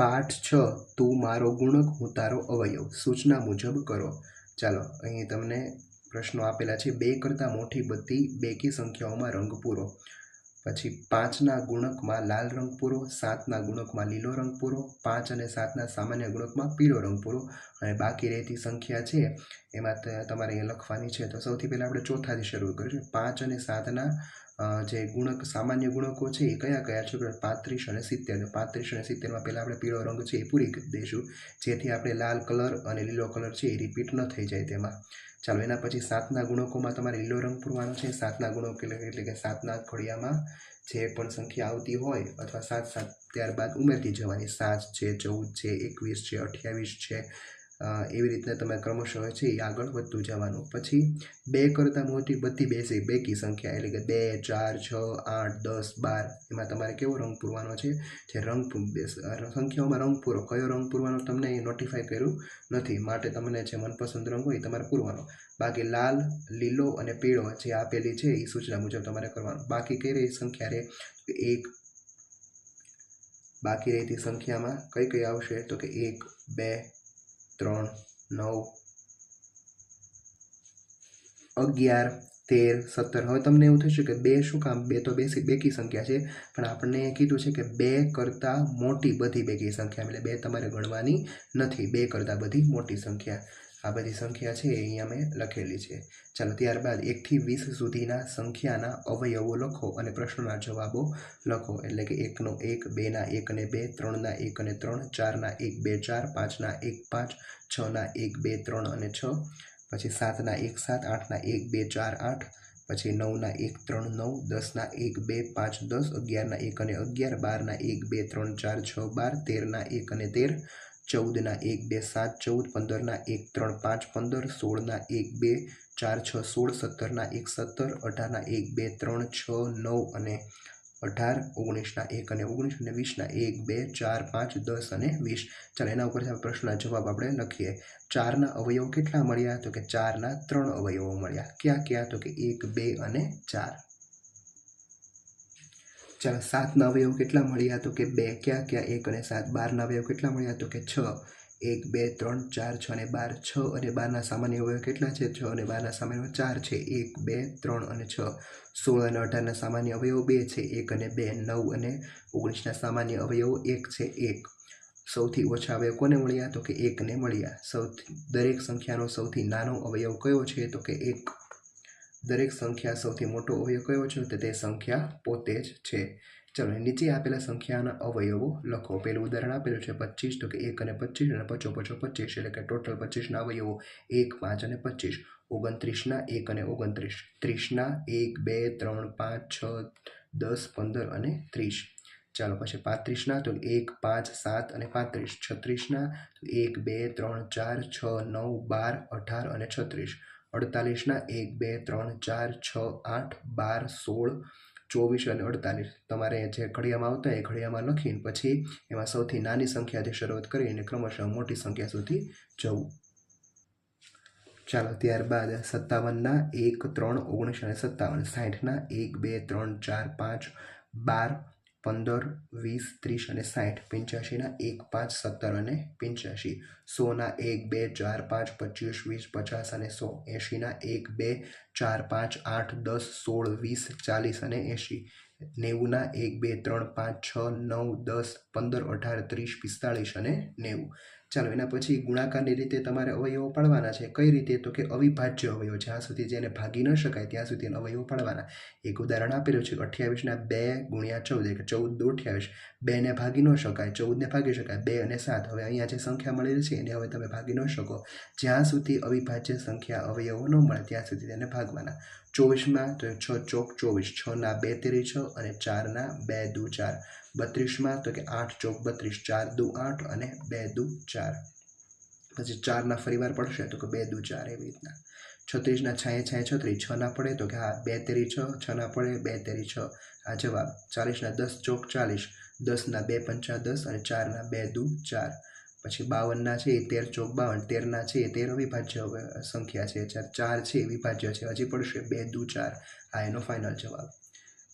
પાઠ છ, તું મારો ગુણક, હું તારો અવયવ. સૂચના મુજબ કરો. ચાલો, અહીં તમને પ્રશ્નો આપેલા છે. બે કરતાં મોટી બધી બેકી સંખ્યાઓમાં રંગ પૂરો. પછી પાંચના ગુણકમાં લાલ રંગ પૂરો, સાતના ગુણકમાં લીલો રંગ પૂરો, પાંચ અને સાતના સામાન્ય ગુણકમાં પીળો રંગ પૂરો. અને બાકી રહેતી સંખ્યા છે, એમાં તમારે અહીંયા લખવાની છે. તો સૌથી પહેલાં આપણે ચોથાથી શરૂ કરીશું. પાંચ અને સાતના જે ગુણક, સામાન્ય ગુણકો છે એ કયા કયા છે? પાંત્રીસ અને સિત્તેર. પાંત્રીસ અને સિત્તેરમાં પહેલાં આપણે પીળો રંગ છે એ પૂરી દઈશું. જેથી આપણે લાલ કલર અને લીલો કલર છે એ રિપીટ ન થઈ જાય તેમાં. ચાલો, એના પછી સાતના ગુણકોમાં તમારે લીલો રંગ પૂરવાનો છે. સાતના ગુણકો એટલે કે સાતના ઘડિયામાં જે પણ સંખ્યા આવતી હોય અથવા સાત સાત ત્યારબાદ ઉમેરતી જવાની. સાત છે, ચૌદ છે, એકવીસ છે, અઠ્યાવીસ છે એવી રીતના તમે ક્રમશઃ છે, એ આગળ વધતું જવાનું. પછી બે કરતાં મોટી બધી બેસી બેકી સંખ્યા, એટલે કે બે, ચાર, છ, આઠ, દસ, બાર, એમાં તમારે કેવો રંગ પૂરવાનો છે? જે રંગ સંખ્યાઓમાં રંગ પૂરો, કયો રંગ પૂરવાનો તમને એ નોટિફાઈ કર્યું નથી. માટે તમને જે મનપસંદ રંગ હોય એ તમારે પૂરવાનો. બાકી લાલ, લીલો અને પીળો જે આપેલી છે, એ સૂચના મુજબ તમારે કરવાનું. બાકી કઈ રહી સંખ્યા રે? એક. બાકી રહેતી સંખ્યામાં કઈ કઈ આવશે? તો કે એક, બે ત્રણ, નવ, અગિયાર, તેર, સત્તર. હવે તમને એવું થશે કે બે શું કામ? બે તો બેસી બેકી સંખ્યા છે. પણ આપણને કીધું છે કે બે કરતાં મોટી બધી બેકી સંખ્યા. એટલે બે તમારે ગણવાની નથી. બે કરતાં બધી મોટી સંખ્યા. આ બધી સંખ્યા છે એ અહીંયા મેં લખેલી છે. ચાલો ત્યારબાદ એકથી વીસ સુધીના સંખ્યાના અવયવો લખો અને પ્રશ્નોના જવાબો લખો. એટલે કે એકનો એક, બેના એક અને બે, ત્રણના એક અને ત્રણ, ચારના એક, બે, ચાર, પાંચના એક, પાંચ, છના એક, બે, ત્રણ અને છ. પછી સાતના એક, સાત, આઠના એક, બે, ચાર, આઠ. પછી નવના એક, ત્રણ, નવ, દસના એક, બે, પાંચ, દસ, અગિયારના એક અને અગિયાર, બારના એક, બે, ત્રણ, ચાર, છ, બાર, તેરના એક અને તેર. ચૌદના એક બે સાત ચૌદ પંદરના એક ત્રણ પાંચ પંદર સોળના એક બે ચાર છ સોળ સત્તરના એક સત્તર અઢારના એક બે ત્રણ છ નવ અને અઢાર ઓગણીસના એક અને ઓગણીસ અને વીસના એક બે ચાર પાંચ દસ અને વીસ. ચાલો એના ઉપરથી આપણે પ્રશ્નના જવાબ આપણે લખીએ. ચારના અવયવો કેટલા મળ્યા? તો કે ચારના ત્રણ અવયવો મળ્યા. ક્યાં ક્યાં? તો કે એક, બે અને ચાર. સાતના અવયવ કેટલા મળ્યા તો કે બે, ક્યાં ક્યાં, એક અને સાત બારના અવયવ કેટલા મળ્યા તો કે છ? એક, બે, ત્રણ, ચાર, છ અને બાર, છ અને બારના સામાન્ય અવયવ કેટલા છે? છ અને બારના સામાન્ય ચાર છે. એક, બે, ત્રણ અને છ. સોળ અને અઢારના સામાન્ય અવયવો બે છે. એક અને બે, નવ અને ઓગણીસના સામાન્ય અવયવો એક છે. એક. સૌથી ઓછા અવયવ કોને મળ્યા? તો કે એકને મળ્યા. સૌથી, દરેક સંખ્યાનો સૌથી નાનો અવયવ કયો છે? તો કે એક. દરેક સંખ્યા સૌથી મોટો અવયવ કયો છે? તો તે સંખ્યા પોતે જ છે. ચલો નીચે આપેલા સંખ્યાના અવયવો લખો. પેલું ઉદાહરણ આપેલું છે પચીસ, તો કે એક અને પચીસ, અને પચો પચો પચીસ, એટલે કે ટોટલ પચીસના અવયવો એક, પાંચ અને પચીસ. ઓગણત્રીસના એક અને ઓગણત્રીસ. ત્રીસના એક, બે, ત્રણ, પાંચ, છ, દસ, પંદર અને ત્રીસ. ચાલો, પછી પાંત્રીસના, તો એક, પાંચ, સાત અને પાંત્રીસ. છત્રીસના એક, બે, ત્રણ, ચાર, છ, નવ, બાર, અઢાર અને છત્રીસ. અડતાલીસના એક, બે, ત્રણ, ચાર, છ, આઠ, બાર, સોળ, ચોવીસ અને અડતાલીસ. તમારે જે ઘડિયામાં આવતા એ ઘડિયામાં લખીને પછી એમાં સૌથી નાની સંખ્યાથી શરૂઆત કરીને ક્રમશઃ મોટી સંખ્યા સુધી જવું. ચાલો, ત્યારબાદ સત્તાવનના એક, ત્રણ, ઓગણીસ અને સત્તાવન. સાઠના એક, બે, ત્રણ, ચાર, પાંચ, બાર પંદર, વીસ, ત્રીસ અને સાઠ પંચ્યાસીના એક, પાંચ, સત્તર અને પંચ્યાસી સોના એક, બે, ચાર, પાંચ પચીસ વીસ, પચાસ અને સો. એંશીના એક, બે, ચાર, પાંચ, આઠ, દસ, સોળ, વીસ, ચાલીસ અને એંશી. નેવુંના એક, બે, ત્રણ, પાંચ, છ, નવ, દસ, પંદર, અઢાર, ત્રીસ, પિસ્તાળીસ અને નેવું. ચાલો, એના પછી ગુણાકારની રીતે તમારે અવયવો પાડવાના છે. કઈ રીતે? તો કે અવિભાજ્ય અવયવો. જ્યાં સુધી જેને ભાગી ન શકાય, ત્યાં સુધી અવયવો પાડવાના. એક ઉદાહરણ આપેલું છે અઠ્યાવીસના બે ગુણ્યા ચૌદ, એટલે ચૌદ દો અઠ્યાવીસ. બેને ભાગી ન શકાય, ચૌદને ભાગી શકાય, બે અને સાત. હવે અહીંયા જે સંખ્યા મળેલી છે, એને હવે તમે ભાગી ન શકો. જ્યાં સુધી અવિભાજ્ય સંખ્યા અવયવો ન મળે, ત્યાં સુધી તેને ભાગવાના. ચોવીસમાં તો છ ચોક ચોવીસ. છના બે તેરી છ અને ચારના બે દુ ચાર. બત્રીસમાં તો કે આઠ ચોક બત્રીસ, ચાર દુ આઠ અને બે દુ ચાર. પછી ચારના ફરીવાર પડશે તો કે બે દુ ચાર એવી રીતના. છત્રીસના છાંયે છાંયે છત્રીસ, છ ના પડે તો કે હા, બે તેરી છ છ ના પડે બે તેરી છ. આ જવાબ. ચાલીસના દસ ચોક ચાલીસ દસના બે પંચા દસ અને ચારના બે દુ ચાર. પછી બાવનના છે એ તેર ચોક બાવન તેરના છે એ તેર અવિભાજ્ય સંખ્યા છે. ચાર છે વિભાજ્ય છે. હજી પડશે બે દુ ચાર. આ એનો ફાઇનલ જવાબ.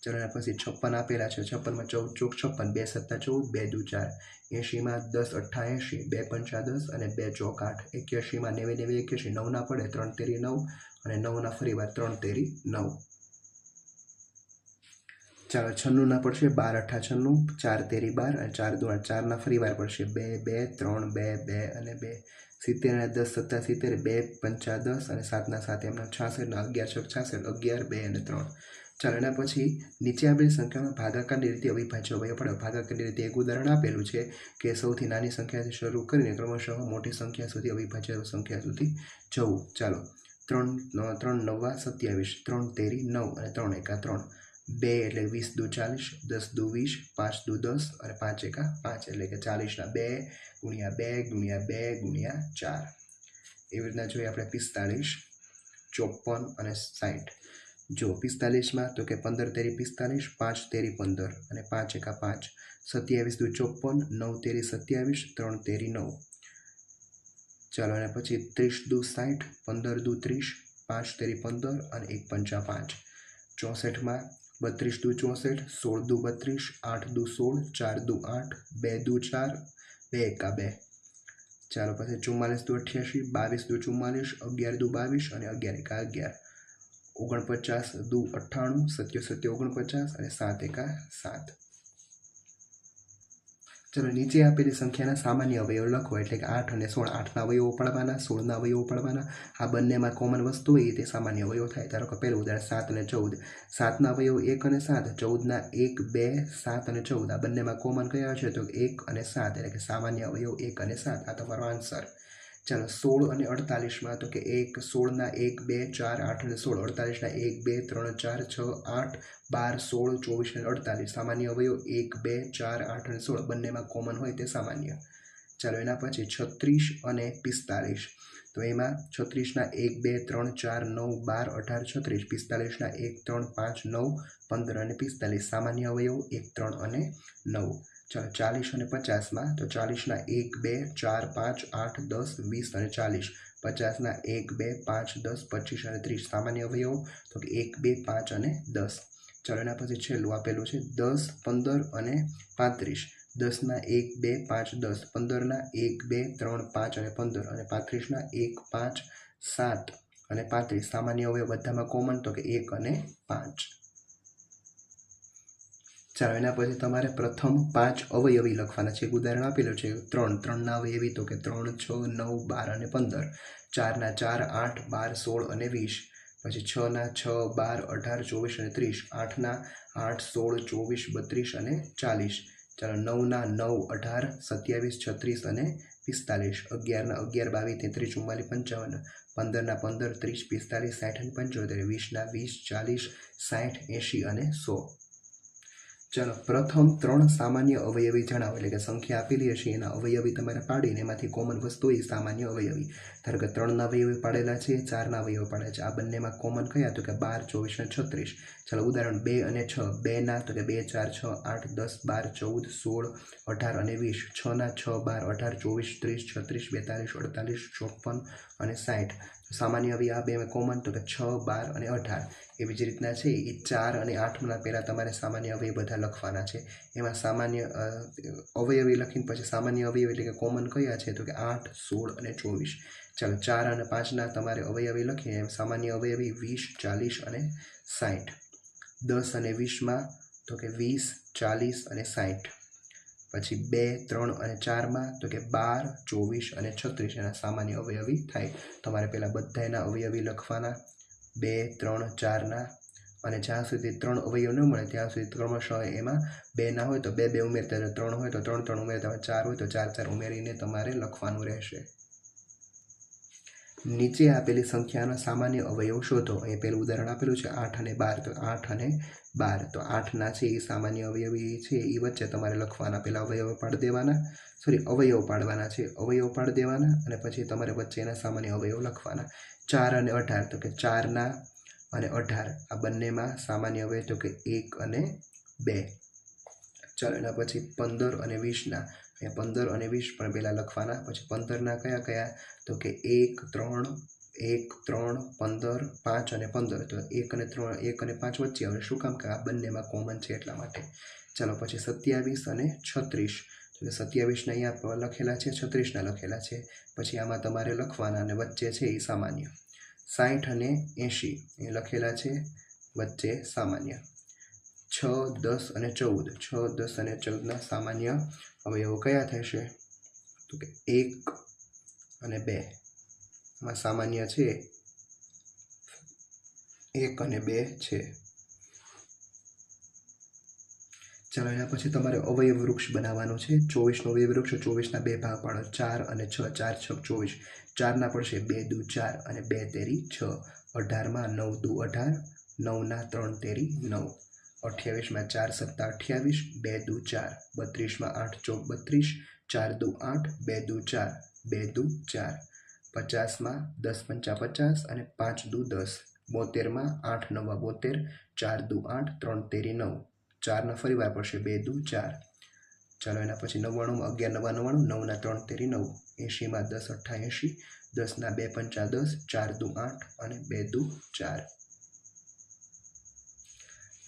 ચલો પછી છપ્પન આપેલા છે. છપ્પનમાં ચૌદ, ચોક છપ્પન, બે સત્તા ચૌદ, બે દુ ચાર. એંશીમાં દસ, અઠ્ઠા એંશી, બે પંચા દસ અને બે ચોક આઠ. એક્યાસીમાં નેવે નેવે એક્યાસી નવના પડે ત્રણ તેરી નવ અને નવના ફરીવાર ત્રણ તેરી નવ. ચાલો, છન્નુંના પડશે બાર, અઠ્ઠા છન્નું, ચાર તેરી બાર અને ચાર દુ ચારના ચારના ફરીવાર પડશે બે બે, ત્રણ, બે બે અને બે. સિત્તેર અને દસ, સત્તા સિત્તેર, બે, પંચા દસ અને સાતના સાત. એમના છાસઠના અગિયાર છ છાસઠ, અગિયાર, બે અને ત્રણ. ચાલો પછી નીચે આપેલી સંખ્યામાં ભાગાકારની રીતે અવિભાજ્ય અવયવ પડે ભાગાકારની રીતે એક ઉદાહરણ આપેલું છે કે સૌથી નાની સંખ્યાથી શરૂ કરીને ક્રમશઃ મોટી સંખ્યા સુધી અવિભાજ્ય સંખ્યા સુધી જવું. ચાલો. ત્રણ ત્રણ, નવા, સત્યાવીસ. ત્રણ, તેરી, નવ અને ત્રણ એકા ત્રણ. બે એટલે વીસ દુ ચાલીસ, દસ દુ વીસ, પાંચ દુ દસ અને પાંચ એકા પાંચ એટલે કે ચાલીસના બે ગુણ્યા બે ગુણ્યા બે ગુણ્યા ચાર. એવી રીતના જોઈએ આપણે પિસ્તાળીસ, ચોપન અને સાઠ જો પિસ્તાલીસમાં, તો કે પંદર તેરી પિસ્તાલીસ, પાંચ તેરી પંદર અને પાંચ એકા પાંચ. સત્યાવીસ દુ ચોપન નવ તેરી સત્યાવીસ, ત્રણ તેરી નવ. ચાલો અને પછી ત્રીસ દુ સાઠ, પંદર દુ ત્રીસ, પાંચ તેરી પંદર અને એક પંચા પાંચ. ચોસઠમાં, બત્રીસ દુ ચોસઠ, સોળ દુ બત્રીસ, આઠ દુ સોળ, ચાર દુ આઠ, બે દુ ચાર, બે એકા બે. ચાલો પછી ચુમ્માલીસ દુ અઠ્યાસી, બાવીસ દુ ચુમ્માલીસ, અગિયાર દુ બાવીસ અને અગિયાર એકા અગિયાર. ઓગણપચાસ દુ અઠ્ઠાણું, સત્યો સત્યો ઓગણપચાસ અને સાત એકા સાત. ચલો નીચે આપેલી સંખ્યાના સામાન્ય અવયવ લખો એટલે કે આઠ અને સોળ આઠના અવયવો પડવાના, સોળના અવયવો પડવાના. આ બંનેમાં કોમન વસ્તુ હોય તે સામાન્ય અવયવ થાય. ધારો કે પહેલું ઉદાહરણ સાત અને ચૌદ. સાતના અવયવ એક અને સાત, ચૌદના એક, બે, સાત અને ચૌદ. આ બંનેમાં કોમન કયા છે? તો એક અને સાત. એટલે કે સામાન્ય અવયવ એક અને સાત. આ તમારો આન્સર ચાલો સોળ અને અડતાલીસમાં, તો કે એક, સોળના એક, બે, ચાર, આઠ અને સોળ, અડતાલીસના એક, બે, ત્રણ, ચાર, છ, આઠ, બાર, સોળ, ચોવીસ અને અડતાલીસ. સામાન્ય અવયવ એક, બે, ચાર, આઠ અને સોળ. બંનેમાં કોમન હોય તે સામાન્ય. ચાલો એના પછી છત્રીસ અને પિસ્તાલીસ. તો એમાં છત્રીસના એક, બે, ત્રણ, ચાર, નવ, બાર, અઢાર, છત્રીસ. પિસ્તાલીસના એક, ત્રણ, પાંચ, નવ, પંદર અને પિસ્તાલીસ. સામાન્ય અવયવ એક, ત્રણ અને નવ. ચાલીસ અને પચાસમાં, તો ચાલીસના એક, બે, ચાર, પાંચ, આઠ, દસ, વીસ અને ચાલીસ. પચાસના એક, બે, પાંચ, દસ, પચીસ અને ત્રીસ. સામાન્ય અવયવો, તો કે એક, બે, પાંચ અને દસ. ચાલો એના પછી છેલ્લું આપેલું છે, દસ, પંદર અને પાંત્રીસ. દસના એક, બે, પાંચ, દસ. પંદરના એક, બે, ત્રણ, પાંચ અને પંદર. અને પાંત્રીસના એક, પાંચ, સાત અને પાંત્રીસ. સામાન્ય અવયવ બધામાં કોમન તો કે એક અને પાંચ. ચાલો એના પછી તમારે પ્રથમ પાંચ અવયવી લખવાના છે. એક ઉદાહરણ આપેલું છે. ત્રણ, ત્રણના અવયવી તો કે ત્રણ, છ, નવ, બાર અને પંદર. ચારના ચાર, આઠ, બાર, સોળ અને વીસ. પછી છના છ, બાર, અઢાર, ચોવીસ અને ત્રીસ. આઠના આઠ, સોળ, ચોવીસ, બત્રીસ અને ચાલીસ. ચાલો નવના નવ, અઢાર, સત્યાવીસ, છત્રીસ અને પિસ્તાલીસ. અગિયારના અગિયાર, બાવીસ, તેત્રીસ, ચુમ્માલીસ, પંચાવન. પંદરના પંદર, ત્રીસ, પિસ્તાલીસ, સાઠ અને પંચોતેર. વીસના વીસ, ચાલીસ, સાઠ, એંશી અને સો. ચાલો, પ્રથમ ત્રણ સામાન્ય અવયવી જણાવો. એટલે કે સંખ્યા આપેલી હશે, એના અવયવી તમારે પાડીને એમાંથી કોમન વસ્તુ એ સામાન્ય અવયવી. ધારો કે ત્રણના અવયવી પાડેલા છે ચારના અવયવ પાડે છે. આ બંનેમાં કોમન કયા? તો કે બાર, ચોવીસ અને છત્રીસ. ચાલો, ઉદાહરણ બે અને છ. બેના તો કે બે, ચાર, છ, આઠ, દસ, બાર, ચૌદ, સોળ, અઢાર અને વીસ. છના છ, બાર, અઢાર, ચોવીસ, ત્રીસ, છત્રીસ, બેતાલીસ, અડતાલીસ, ચોપન અને સાઠ સામાન્ય અવયવ આ બે કોમન તો કે છ, બાર અને અઢાર. એવી જ રીતના છે એ ચાર અને આઠના પહેલાં તમારે સામાન્ય અવયવ બધા લખવાના છે. એમાં સામાન્ય અવયવી લખીને પછી સામાન્ય અવયવ એટલે કે કોમન કયા છે તો કે આઠ, સોળ અને ચોવીસ. ચાલો ચાર અને પાંચના તમારે અવયવી લખીને એમ સામાન્ય અવયવી વીસ, ચાલીસ અને સાઠ દસ અને વીસમાં તો કે વીસ, ચાલીસ અને સાઠ પછી બે, ત્રણ અને ચારમાં, તો કે બાર, ચોવીસ અને છત્રીસ એના સામાન્ય અવયવી થાય. તમારે પહેલાં બધા એના અવયવી લખવાના. બે, ત્રણ, ચારના અને જ્યાં સુધી ત્રણ અવયવ ન મળે ત્યાં સુધી ક્રમશઃ એમાં બે ના હોય તો બે બે ઉમેરતા ત્રણ હોય તો ત્રણ ત્રણ ઉમેરતા ચાર હોય તો ચાર ચાર ઉમેરીને તમારે લખવાનું રહેશે. નીચે આપેલી સંખ્યાના સામાન્ય અવયવ શોધો. અહીં પેલું ઉદાહરણ આપેલું છે આઠ અને બાર. તો આઠ અને બાર. તો આઠના છે એ સામાન્ય અવયવી છે એ વચ્ચે તમારે લખવાના પહેલાં અવયવ પાડી દેવાના. સોરી અવયવ પાડવાના છે. અવયવ પાડી દેવાના અને પછી તમારે વચ્ચે એના સામાન્ય અવયવ લખવાના. ચાર અને અઢાર. તો કે ચારના અને અઢાર. આ બંનેમાં સામાન્ય અવયવ તો કે એક અને બે. ચાલો એના પછી પંદર અને વીસના. અહીંયા પંદર અને વીસ પણ પહેલાં લખવાના, પછી પંદરના કયા કયા? તો કે એક, ત્રણ એક, ત્રણ, પંદર, પાંચ અને પંદર. તો એક અને ત્રણ, એક અને પાંચ વચ્ચે. હવે શું કામ? કે આ બંનેમાં કોમન છે એટલા માટે. ચાલો પછી સત્યાવીસ અને છત્રીસ. તો કે સત્યાવીસના અહીંયા લખેલા છે, છત્રીસના લખેલા છે. પછી આમાં તમારે લખવાના અને વચ્ચે છે એ સામાન્ય. સાઠ અને એંશી. એ લખેલા છે વચ્ચે સામાન્ય. છ, દસ અને ચૌદ. છ, દસ અને ચૌદના સામાન્ય અવયવો કયા થશે તો કે એક અને બે. માં સામાન્ય છે એક અને બે છે. ચાલો એના પછી તમારે અવયવ વૃક્ષ બનાવવાનું છે. ચોવીસનો અવયવ વૃક્ષ, ચોવીસના બે ભાગ પાડો. ચાર અને છ, ચાર છ ચોવીસ. ચારના પડશે બે દુ ચાર અને બે તેરી છ. અઢારમાં નવ દુ અઢાર, નવના ત્રણ તેરી નવ. અઠ્યાવીસમાં ચાર સત્તા અઠ્યાવીસ, બે દુ ચાર. બત્રીસમાં આઠ ચોક બત્રીસ, ચાર દુ આઠ, બે દુ ચાર, બે દુ ચાર. પચાસમાં દસ પંચા પચાસ અને પાંચ દુ દસ. બોતેરમાં આઠ નવા બોતેર, ચાર દુ આઠ, ત્રણ તેરી નવ. ચારના ફરી વાર પડશે બે દુ ચાર. ચાલો એના પછી નવ્વાણુંમાં અગિયાર નવા નવ્વાણું નવના ત્રણ તેરી નવ. એંશીમાં દસ અઠ્ઠા એંશી દસના બે પંચા દસ, ચાર દુ આઠ અને બે દુ ચાર.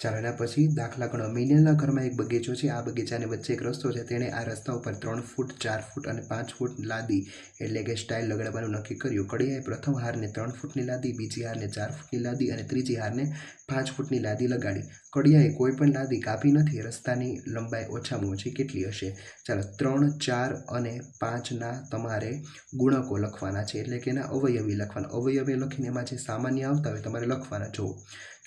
ચાલો એના પછી દાખલા ગણો મિનેલના ઘરમાં એક બગીચો છે. આ બગીચાની વચ્ચે એક રસ્તો છે. તેણે આ રસ્તા ઉપર ત્રણ ફૂટ, ચાર ફૂટ અને પાંચ ફૂટ લાદી એટલે કે સ્ટાઇલ લગાડવાનું નક્કી કર્યું. કડિયાએ પ્રથમ હારને ત્રણ ફૂટની લાદી, બીજી હારને ચાર ફૂટની લાદી અને ત્રીજી હારને પાંચ ફૂટની લાદી લગાડી. કડિયાએ કોઈ પણ લાદી કાપી નથી. રસ્તાની લંબાઈ ઓછામાં ઓછી કેટલી હશે? ચાલો, ત્રણ, ચાર અને પાંચના તમારે ગુણકો લખવાના છે. એટલે કે એના અવયવી લખવાના. અવયવી લખીને એમાં જે સામાન્ય આવતા હોય તમારે લખવાના. જુઓ.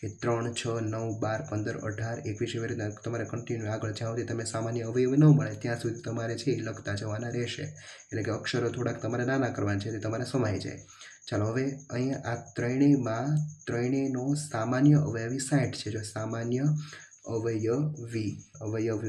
કે ત્રણ, છ, નવ, બાર, પંદર, અઢાર, એકવીસ એવી રીતના તમારે કન્ટિન્યુ આગળ જ્યાં સુધી તમે સામાન્ય અવયવ ન મળે, ત્યાં સુધી તમારે છે એ લખતા જવાના રહેશે. એટલે કે અક્ષરો થોડાક તમારે નાના કરવાના છે, તે તમારે સમાઈ જાય. ચાલો હવે અહીંયા આ ત્રણેયમાં ત્રણેયનો સામાન્ય અવયવી સાઠ છે. જો સામાન્ય અવયવી, અવયવ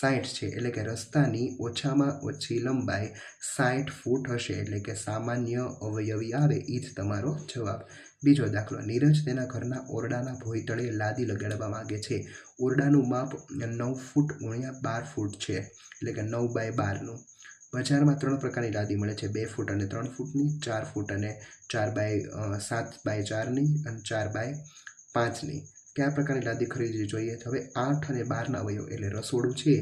સાઠ છે, એટલે કે રસ્તાની ઓછામાં ઓછી લંબાઈ સાઠ ફૂટ હશે, એટલે કે સામાન્ય અવયવી આવે એ જ તમારો જવાબ. બીજો દાખલો, નીરજ તેના ઘરના ઓરડાના ભોયતળે લાદી લગાડવા માંગે છે. ઓરડાનું માપ નવ ફૂટ ગુણ્યા બાર ફૂટ છે, એટલે કે નવ બાય બારનું. બજારમાં ત્રણ પ્રકારની લાદી મળે છે, બે ફૂટ અને ત્રણ ફૂટની, ચાર ફૂટ અને ચાર બાય સાત બાય ચારની અને ચાર બાય પાંચની. કયા પ્રકારની લાદી ખરીદવી જોઈએ? હવે આઠ અને બારના અવયવ, એટલે રસોડું છે,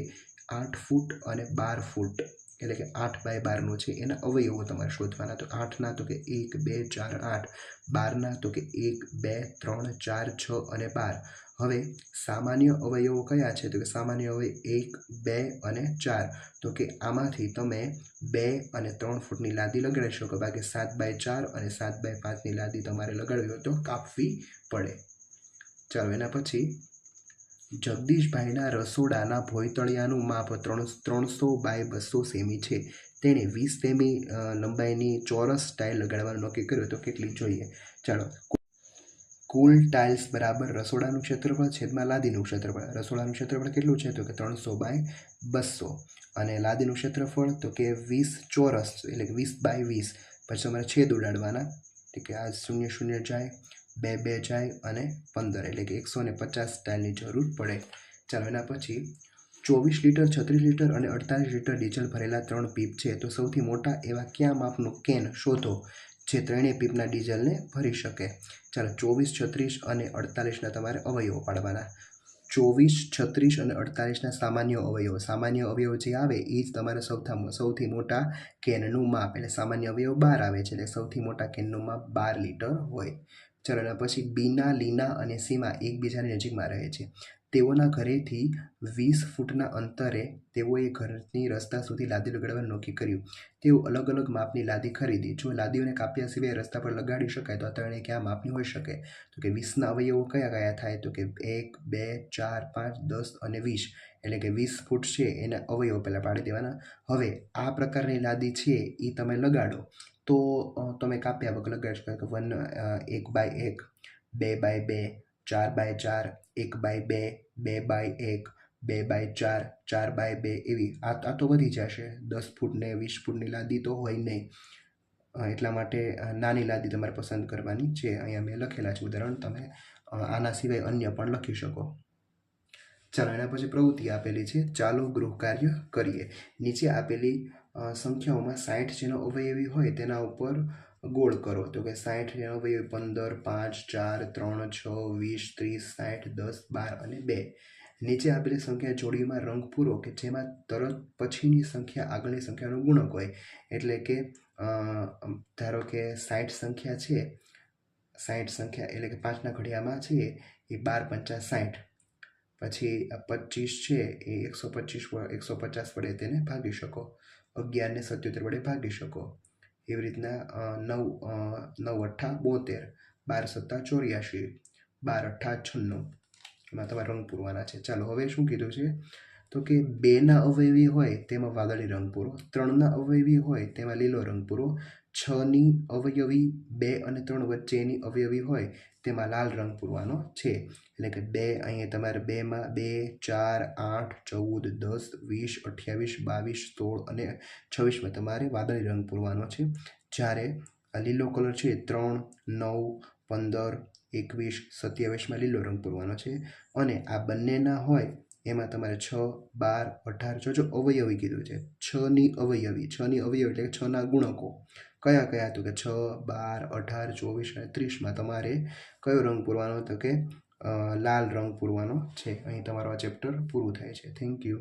આઠ ફૂટ અને બાર ફૂટ. એટલે કે આઠ બાય બારનું છે એના અવયવો તમારે શોધવાના, તો આઠના તો કે એક, બે, ચાર, આઠ. બારના તો કે એક, બે, ત્રણ, ચાર, છ અને બાર. હવે સામાન્ય અવયવો કયા છે? તો કે સામાન્ય અવયવ એક, બે અને ચાર. તો કે આમાંથી તમે બે અને ત્રણ ફૂટની લાદી લગાડી શકો. બાકી સાત બાય ચાર અને સાત બાય પાંચની લાદી તમારે લગાડવી હોય તો કાપવી પડે. ચાલો, એના પછી જગદીશભાઈના રસોડાના ભોયતળિયાનું માપ ત્રણ ત્રણસો બાય બસો સેમી છે. તેણે વીસ સેમી લંબાઈની ચોરસ ટાઇલ લગાડવાનું નક્કી કર્યું તો કેટલી જોઈએ? ચાલો. કુલ ટાઇલ્સ બરાબર રસોડાનું ક્ષેત્રફળ, છેદમાં લાદીનું ક્ષેત્રફળ. રસોડાનું ક્ષેત્રફળ કેટલું છે? તો કે ત્રણસો બાય બસો. અને લાદીનું ક્ષેત્રફળ તો કે વીસ ચોરસ, એટલે કે વીસ બાય વીસ. પછી તમારે છેદ ઉડાડવાના એટલે કે આ શૂન્ય શૂન્ય જાય. બે બે જાય અને પંદર, એટલે કે એકસો ને પચાસ સ્ટાઇલની જરૂર પડે. ચાલો, એના પછી ચોવીસ લીટર, છત્રીસ લીટર અને અડતાલીસ લીટર ડીઝલ ભરેલા ત્રણ પીપ છે. તો સૌથી મોટા એવા કયા માપનું કેન શોધો જે ત્રણેય પીપના ડીઝલને ભરી શકે? ચાલો, ચોવીસ, છત્રીસ અને અડતાલીસના તમારે અવયવો પાડવાના. ચોવીસ, છત્રીસ અને અડતાલીસના સામાન્ય અવયવો. સામાન્ય અવયવ જે આવે એ જ તમારે સૌથી સૌથી મોટા કેનનું માપ, એટલે સામાન્ય અવયવ બાર આવે છે, એટલે સૌથી મોટા કેનનું માપ બાર લીટર હોય. એના પછી બીના, લીના અને સીમા એકબીજાની નજીકમાં રહે છે. તેઓના ઘરેથી વીસ ફૂટના અંતરે તેઓએ ઘરની રસ્તા સુધી લાદી લગાડવાનું નક્કી કર્યું. તેઓ અલગ અલગ માપની લાદી ખરીદી. જો લાદીઓને કાપ્યા સિવાય રસ્તા પર લગાડી શકાય, તો આ ત્રણે કયા માપની હોઈ શકે. તો કે વીસના અવયવો કયા કયા થાય? તો કે એક, બે, ચાર, પાંચ, દસ અને વીસ. એટલે કે વીસ ફૂટ છે એના અવયવો પહેલાં પાડી દેવાના. હવે આ પ્રકારની લાદી છે એ તમે લગાડો. તો તમે કાપ્યા વગર લગાડી શકો કે વન એક બાય એક, બે બાય બે, ચાર બાય ચાર, એક બાય બે બે બાય એક, બે બાય ચાર ચાર બાય બે એવી. આ આ તો વધી જશે. દસ ફૂટ ને વીસ ફૂટની લાદી તો હોય નહીં. એટલા માટે નાની લાદી તમારે પસંદ કરવાની છે. અહીંયા મેં લખેલા છે ઉદાહરણ. તમે આના સિવાય અન્ય પણ લખી શકો. ચાલો એના પછી પ્રવૃત્તિ આપેલી છે. ચાલો ગૃહ કાર્ય કરીએ. નીચે આપેલી સંખ્યાઓમાં સાઠ જેનો અવયવી હોય તેના ઉપર ગોળ કરો. તો કે સાઠ જેનો અવયવી પંદર, પાંચ, ચાર, ત્રણ, છ, વીસ, ત્રીસ સાઠ દસ, બાર અને બે. નીચે આપેલી સંખ્યા જોડીમાં રંગ પૂરો કે જેમાં તરત પછીની સંખ્યા આગળની સંખ્યાનો ગુણક હોય. એટલે કે ધારો કે સાઠ સંખ્યા છે. સાઠ સંખ્યા એટલે કે પાંચના ઘડિયામાં છે એ બાર પંચા સાઠ પછી આ પચીસ છે એ એકસો પચીસ એકસો પચાસ વડે તેને ભાગી શકો. અગિયારને સત્યોતેર વડે ભાગી શકો. એવી રીતના નવ નવ અઠ્ઠા બોતેર, બાર સત્તા ચોર્યાસી બાર અઠ્ઠા છન્નું. એમાં તમારે રંગ પૂરવાના છે. ચાલો હવે શું કીધું છે? તો કે બેના અવયવી હોય તેમાં વાદળી રંગ પૂરો ત્રણના અવયવી હોય તેમાં લીલો રંગ પૂરો છની અવયવી, બે અને ત્રણ વચ્ચેની અવયવી હોય, તેમાં લાલ રંગ પૂરવાનો છે. એટલે કે બે અહીંયા તમારે બેમાં બે, ચાર, આઠ, ચૌદ, દસ, વીસ, અઠ્યાવીસ, બાવીસ, સોળ અને છવ્વીસમાં તમારે વાદળી રંગ પૂરવાનો છે. જ્યારે આ લીલો કલર છે ત્રણ, નવ, પંદર, એકવીસ, સત્યાવીસમાં લીલો રંગ પૂરવાનો છે. અને આ બંનેના હોય એમાં તમારે છ, બાર, અઢાર, જો જો અવયવી કીધું છે. છની અવયવી છની અવયવી એટલે છના ગુણકો. કયા કયા તો કે છ, બાર, અઢાર, ચોવીસ અને ત્રીસમાં તમારે કયો રંગ પૂરવાનો તો કે લાલ રંગ પૂરવાનો છે. અહીં તમારો આ ચેપ્ટર પૂરું થાય છે. Thank you